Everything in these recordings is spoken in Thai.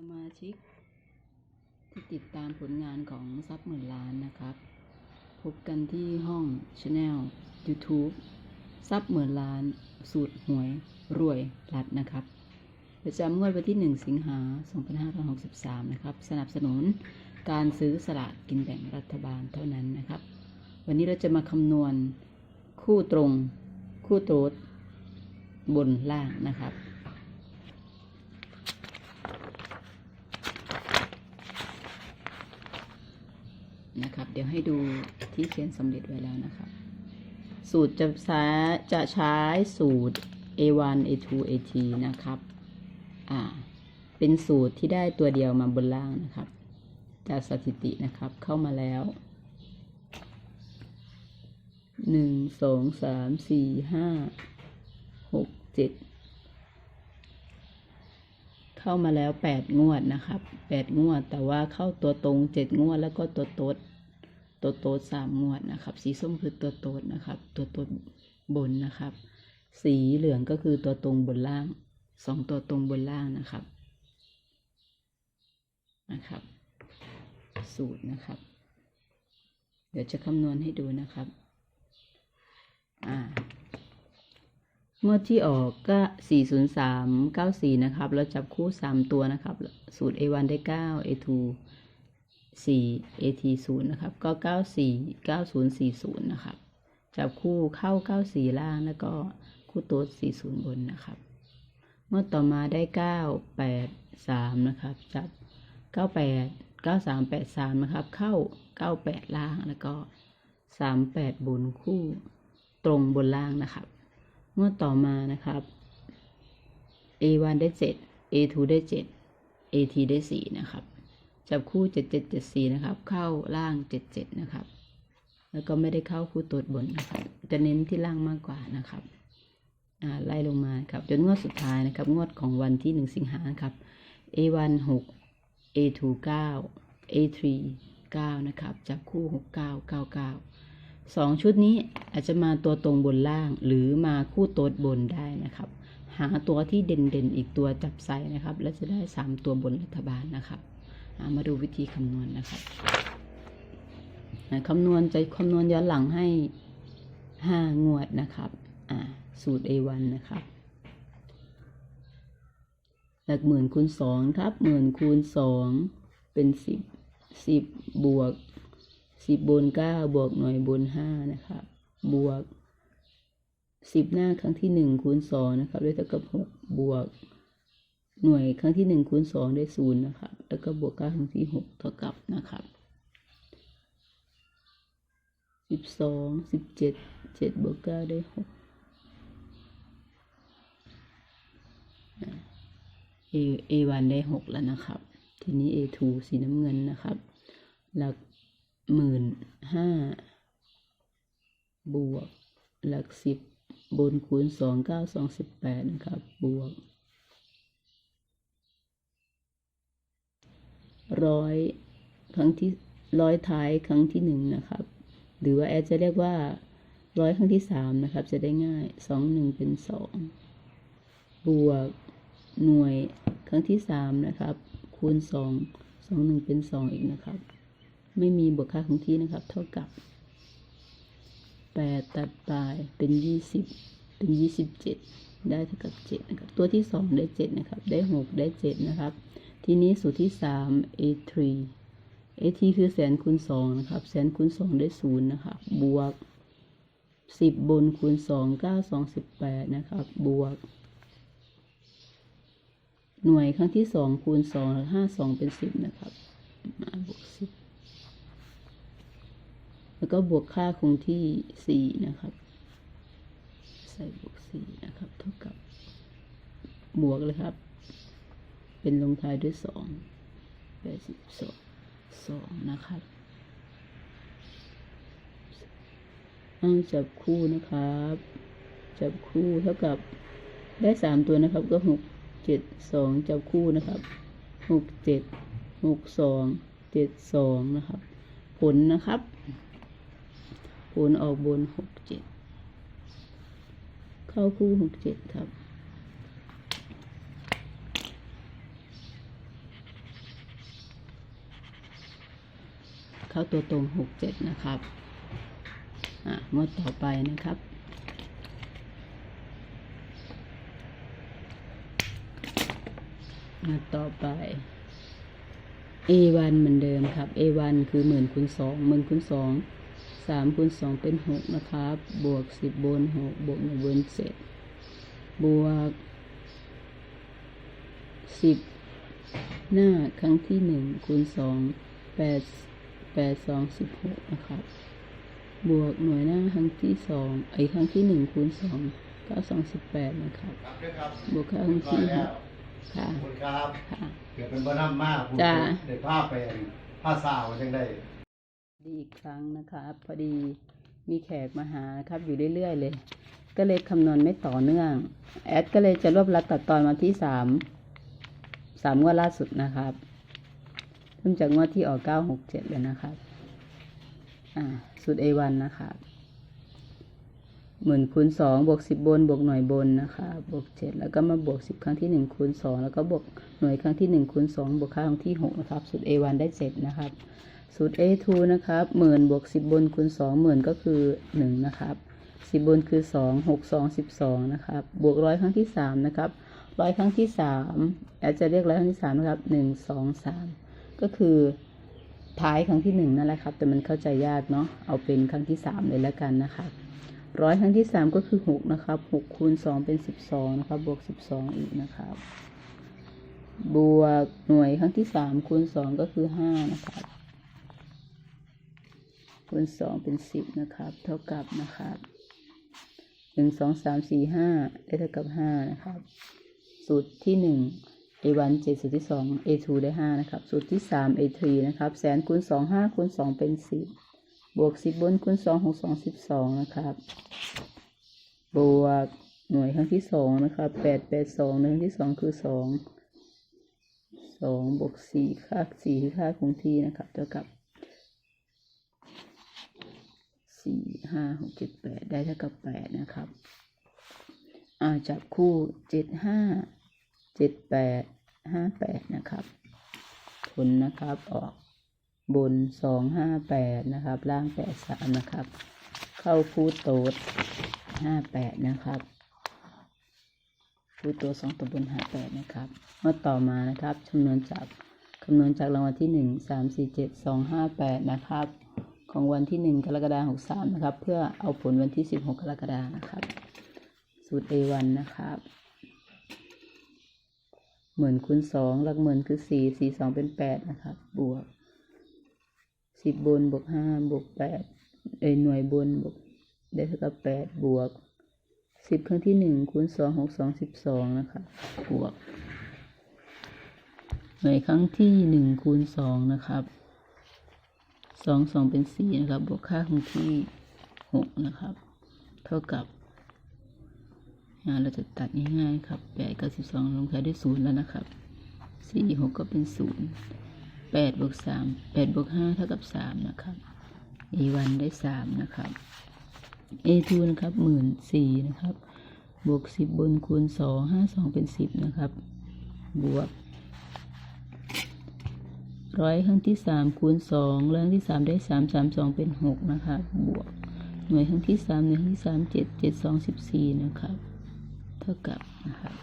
สมาชิกที่ติดตามผลงานของซับหมื่นล้านนะครับ พบกันที่ห้องช anel YouTube ซับหมื่นล้าน สูตรหวยรวยรัดนะครับ ประจำงวดวันที่ 1 สิงหา 2563 นะครับ สนับสนุนการซื้อสลากกินแบ่งรัฐบาลเท่านั้นนะครับ วันนี้เราจะมาคำนวณคู่ตรง คู่โต๊ดบนล่างนะครับ นะครับ เดี๋ยวให้ดูที่เขียนสำเร็จไว้แล้วนะครับ สูตรจะใช้จะใช้สูตร A1 A2 AT นะครับ อ่า เป็นสูตรที่ได้ตัวเดียวมาบนล่างนะครับ จากสถิตินะครับเข้ามาแล้วหนึ่งสองสามสี่ห้าหกเจ็ดเข้ามาแล้วแปดงวดนะครับแปดงวด แต่ว่าเข้าตัวตรงเจ็ดงวดแล้วก็ตัวตด ตัวโต๊ดสามงวดนะครับ สีส้มคือตัวโต๊ดนะครับ ตัวโต๊ดบนนะครับ สีเหลืองก็คือตัวตรงบนล่างสองตัวตรงบนล่างนะครับนะครับ สูตรนะครับ เดี๋ยวจะคำนวณให้ดูนะครับอ่างวดที่ออกก็ 403 94 นะครับ แล้วจับคู่ 3 ตัวนะครับ สูตร A1 ได้ 9 A2 4 AT 0นะครับ ก็ 94 9040 นะครับ จับคู่เข้า 94 ล่าง แล้วก็คู่โต๊ด40 บนนะครับงวดต่อมาได้ 9 8 3 นะครับ จับ 98 93 83 นะครับ เข้า 98 ล่าง แล้วก็ 38 บนคู่ตรงบนล่างนะครับงวดต่อมานะครับ A1 ได้ 7 A2 ได้ 7 AT ได้ 4 นะครับ จับคู่7774นะครับ เข้าล่าง77นะครับ แล้วก็ไม่ได้เข้าคู่ตัวบนนะครับ จะเน้นที่ล่างมากกว่านะครับไล่ลงมาครับจนงวดสุดท้ายนะครับ งวดของวันที่1สิงหาครับ A1 6 A2 9 A3 9นะครับ จับคู่ 69 99สองชุดนี้อาจจะมาตัวตรงบนล่างหรือมาคู่โต๊ดบนได้นะครับ หาตัวที่เด่นๆ อีกตัวจับใส่นะครับ แล้วจะได้สามตัวบนรัฐบาลนะครับ มาดูวิธีคำนวณนะครับคำนวณจะคำนวณย้อนหลังให้ห้างวดนะครับสูตร A1 นะครับ หลักหมื่นคูณสองครับหมื่นคูณสองเป็นสิบสิบบวกสิบบนเก้าบวกหน่วยบนห้านะครับ บวกสิบหน้าครั้งที่หนึ่งคูณสองนะครับด้วยเท่ากับหกบวก หน่วยครั้งที่หนึ่งคูณสองได้ศูนย์นะครับ แล้วก็บวกเก้าครั้งที่หกเท่ากับนะครับสิบสองสิบเจ็ดเจ็ดบวกเก้าได้หก A A1 ได้หกแล้วนะครับ ทีนี้ A2 สีน้ำเงินนะครับ หลักหมื่นห้าบวก หลักสิบบนคูณสองเก้าสองสิบแปดนะครับ บวก ร้อยครั้งที่ร้อยท้ายครั้งที่หนึ่งนะครับ หรือว่าแอดจะเรียกว่าร้อยครั้งที่สามนะครับ จะได้ง่ายสองหนึ่งเป็นสองบวกหน่วยครั้งที่สามนะครับ คูณสองสองหนึ่งเป็นสองอีกนะครับ ไม่มีบวกค่าของที่นะครับ เท่ากับแปดตัดปลายเป็นยี่สิบเป็นยี่สิบเจ็ดได้เท่ากับเจ็ดนะครับ ตัวที่สองได้เจ็ดนะครับ ได้หกได้เจ็ดนะครับ ทีนี้สูตรที่สาม a3 at คือแสนคูณสองนะครับ แสนคูณสองได้ศูนย์นะครับ บวกสิบบนคูณสองเก้าสองสิบแปดนะครับ บวก หน่วยครั้งที่สองคูณสองห้าสองเป็นสิบนะครับมาบวกสิบแล้วก็บวกค่าคงที่สี่นะครับ ใส่บวกสี่นะครับ เท่ากับบวกเลยครับ เป็นลงท้ายด้วยสองแปดสิบสองสองนะครับเอาจับคู่นะครับ จับคู่เท่ากับได้สามตัวนะครับ ก็หกเจ็ดสองจับคู่นะครับหกเจ็ดหกสองเจ็ดสองนะครับ ผลนะครับ ผลออกบนหกเจ็ดเข้าคู่หกเจ็ดครับ เข้าตัวตรงหกเจ็ดนะครับอะงวดต่อไปนะครับ งวดต่อไป A1 เหมือนเดิมครับ A1 คือหมื่นคูณสองหมื่นคูณสองสามคูณสองเป็นหกนะครับ บวกสิบบนหกบวกหนึ่งบนเจ็ดบวกสิบหน้าครั้งที่หนึ่งคูณสองแปด แปดสองสิบหกนะครับบวกหน่วยหน้าครั้งที่สองไอ้ครั้งที่หนึ่งคูณสองเก้าสองสิบแปดนะครับ ครับด้วยครับบวกครั้งที่หกค่ะ ขอบคุณครับค่ะ เกิดเป็นบ้านมากผมจ้าได้ภาพไปผ้าสาวจังได้ ดีอีกครั้งนะครับพอดีมีแขกมาหาครับอยู่เรื่อยๆเลย ก็เลยคำนวณไม่ต่อเนื่อง แอดก็เลยจะรวบรัดตัดตอนมาที่สามสามงวดล่าสุดนะครับเริ่มจากงวดที่ออกเก้าหกเจ็ดเลยนะครับอ่าสูตร A1 นนะครับหมื่นคูณสองบวกสิบบนบวกหน่วยบนนะคะบวกเจ็ดแล้วก็มาบวกสิบครั้งที่หนึ่งคูณสองแล้วก็บวกหน่วยครั้งที่หนึ่งคูณสองบวกค่าครั้งที่หกนะครับ สูตร A1 ได้เจ็ดนะครับ สูตร A2 นะครับหมื่นบวกสิบบนคูณสองหมื่นก็คือหนึ่งนะครับสิบบนคือสองหกสองสิบสองนะครับบวกร้อยครั้งที่สามนะครับร้อยครั้งที่สามแอดจะเรียกร้อยครั้งที่สามนะครับหนึ่งสองสาม ก็คือท้ายครั้งที่หนึ่งนั่นแหละครับ แต่มันเข้าใจยากเนาะเอาเป็นครั้งที่สามเลยแล้วกันนะครับร้อยครั้งที่สามก็คือหกนะครับหกคูณสองเป็นสิบสองนะครับบวกสิบสองอีกนะครับบวกหน่วยครั้งที่สามคูณสองก็คือห้านะครับคูณสองเป็นสิบนะครับ เท่ากับนะครับหนึ่งสองสามสี่ห้าได้เท่ากับห้านะครับ สูตรที่หนึ่ง A1 เจ็ดสูตรที่สอง A2 ได้ห้านะครับ สูตรที่สาม A3 นะครับ แสนคูณสองห้าคูณสองเป็นสิบบวกสิบบนคูณสองหกสองสิบสองนะครับ บวกหน่วยครั้งที่สองนะครับแปดแปดสองหน่วยครั้งที่สองคือสองสองบวกสี่ค่าสี่คือค่าคงที่นะครับ เท่ากับสี่ห้าหกเจ็ดแปดได้เท่ากับแปดนะครับ อ่าจับคู่เจ็ดห้าเจ็ดแปด ห้าแปดนะครับผลนะครับออกบนสองห้าแปดนะครับ ล่างแปดสามนะครับ เข้าคู่โต๊ดห้าแปดนะครับคู่โต๊ดสองตัวบนห้าแปดนะครับเมื่อต่อมานะครับคำนวณจากคำนวณจากรางวัลที่หนึ่งสามสี่เจ็ดสองห้าแปดนะครับ ของวันที่หนึ่งกรกฎาคมหกสามนะครับ เพื่อเอาผลวันที่สิบหกกรกฎาคมนะครับ สูตร A1 นะครับ หมื่นคูณสองหลักหมื่นคือสี่สี่สองเป็นแปดนะครับบวกสิบบนบวกห้าบวกแปดเอยหน่วยบนบวกได้เท่ากับแปดบวกสิบครั้งที่หนึ่งคูณสองหกสองสิบสองนะครับบวกหน่วยครั้งที่หนึ่งคูณสองนะครับสองสองเป็นสี่นะครับ บวกค่าของที่หกนะครับ เท่ากับ เราจะตัดง่ายๆครับแปดกับสิบสองลงท้ายด้วยศูนย์แล้วนะครับสี่หกก็เป็นศูนย์แปดบวกสามแปดบวกห้าเท่ากับสามนะครับ a วันได้สามนะครับ a 2 นะครับหมื่นสี่นะครับ บวกสิบบนคูณสองห้าสองเป็นสิบนะครับ บวกร้อยครั้งที่สามคูณสองร้อยครั้งที่สามได้สามสามสองเป็นหกนะครับบวกหน่วยครั้งที่สามหน่วยครั้งที่สามเจ็ดเจ็ดสองสิบสี่นะครับ เท่ากับนะครับ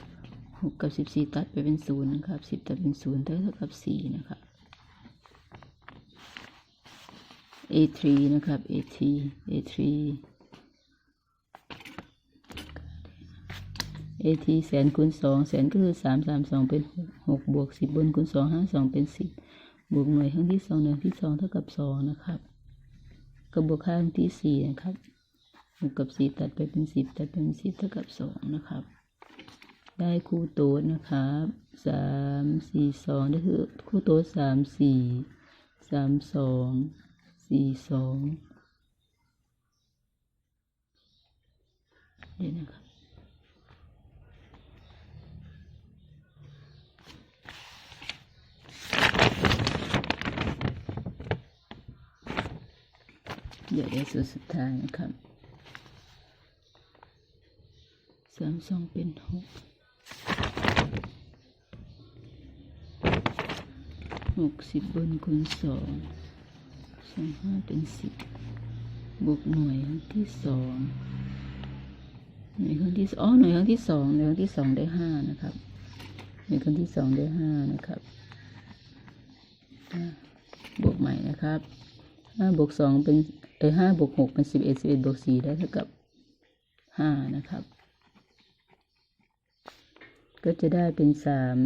หกกับสิบสี่ตัดไปเป็นศูนย์นะครับสิบตัดเป็นศูนย์เท่ากับสี่นะครับ A3 นะครับ A3 A3 AT แสนคูณสองแสนก็คือสามสามสองเป็นหกหกบวกสิบบนคูณสองห้าสองเป็นสิบบวกหน่วยครั้งที่สองหน่วยที่สองเท่ากับสองนะครับกับบวกค่าครั้งที่สี่นะครับ หกกับสี่ตัดไปเป็นสิบตัดเป็นสิบเท่ากับสองนะครับ ได้คู่โต๊ดนะครับสามสี่สองนี่คือคู่โต๊ดสามสี่สามสองสี่สองนี่นะครับเดี๋ยวได้สูตรสุดท้ายนะครับสามสองเป็นหกหกสิบบนคูณสองสองห้าเป็นสิบบวกหน่วยครั้งที่สองหน่วยครั้งที่สอ๋อหน่วยครั้งที่สองหน่วยครั้งที่สองได้ห้านะครับหน่วยครั้งที่สองได้ห้านะครับบวกใหม่นะครับห้าบวกสองเป็นเออห้าบวกหกเป็นสิบเอ็ดสิบเอ็ดบวกสี่ได้เท่ากับห้านะครับ ก็จะได้เป็นสาม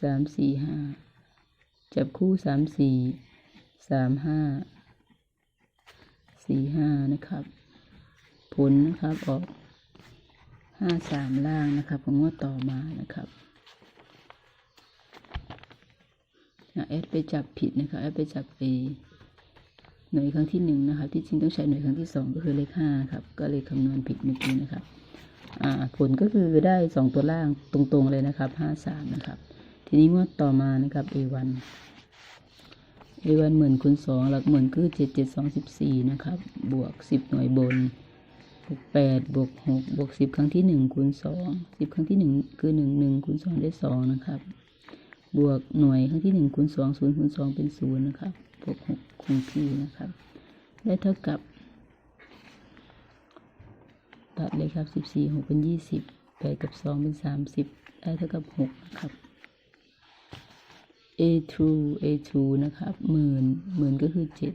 สามสี่ห้าจับคู่สามสี่สามห้าสี่ห้านะครับ ผลนะครับออกห้าสามล่างนะครับของงวดต่อมานะครับอะแอดไปจับผิดนะครับแอดไปจับไปหน่วยครั้งที่หนึ่งนะครับ ที่จริงต้องใช้หน่วยครั้งที่สองก็คือเลขห้าครับ ก็เลยคำนวณผิดเมื่อกี้นะครับ อ่าผลก็คือได้สองตัวล่างตรงๆเลยนะครับห้าสามนะครับ ทีนี้งวดต่อมานะครับ A1 A1 หมื่นคูณสองหลักหมื่นคือเจ็ดเจ็ดสองสิบสี่นะครับ บวกสิบหน่วยบนบวกแปดบวกหกบวกสิบครั้งที่หนึ่งคูณสองสิบครั้งที่หนึ่งคือหนึ่งหนึ่งคูณสองได้สองนะครับ บวกหน่วยครั้งที่หนึ่งคูณสองศูนย์คูณสองเป็นศูนย์นะครับบวกหกคงที่นะครับ ได้เท่ากับ ตัดเลยครับสิบสี่หกเป็นยี่สิบแปดกับสองเป็นสามสิบได้เท่ากับหกนะครับ a2 a2 นะครับหมื่นหมื่นก็คือเจ็ด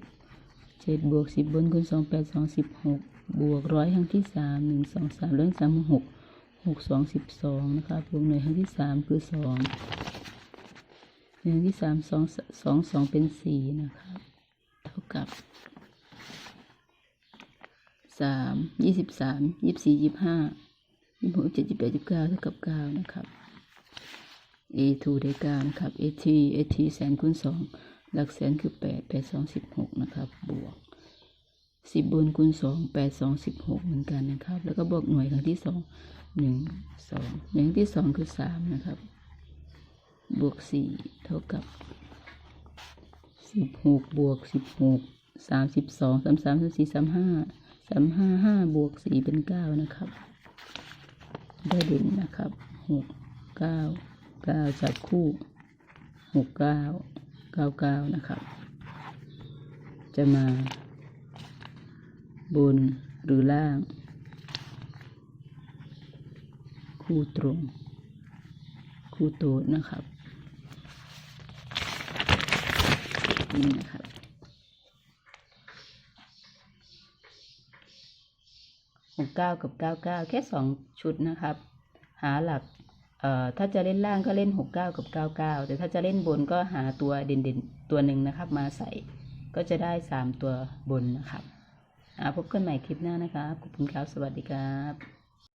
เจ็ดบวกสิบบนคูณสองแปดสองสิบหกบวกร้อยครั้งที่สามหนึ่งสองสามร้อยสามหกหกสองสิบสองนะครับบวกหน่วยครั้งที่สามคือสองหน่วยครั้งที่สามสองสองสองเป็นสี่นะครับ เท่ากับ สามยี่สิบสามยี่สิบสี่ยี่สิบห้ายี่สิบหกเจ็ดยี่สิบแปดยี่สิบเก้าเท่ากับเก้านะครับ a2 ได้เก้านะครับ at at แสนคูณสองหลักแสนคือแปดแปดสองสิบหกนะครับ บวกสิบบนคูณสองแปดสองสิบหกเหมือนกันนะครับ แล้วก็บวกหน่วยครั้งที่สองหนึ่งสองหน่วยครั้งที่สองคือสามนะครับ บวกสี่เท่ากับสิบหกบวกสิบหกสามสิบสองสามสามสามสี่สามห้า สามห้าห้าบวกสี่เป็นเก้านะครับ ได้เด่นนะครับหกเก้าเก้าจับคู่หกเก้าเก้าเก้านะครับ จะมา บนหรือล่าง คู่ตรง คู่โตนะครับนี่นะครับ 69 กับ 99 แค่สองชุดนะครับ หาหลักเอ่อถ้าจะเล่นล่างก็เล่น 69 กับ 99 แต่ถ้าจะเล่นบนก็หาตัวเด่นๆ ตัวหนึ่งนะครับ มาใส่ก็จะได้สามตัวบนนะครับพบกันใหม่คลิปหน้านะครับขอบคุณครับสวัสดีครับ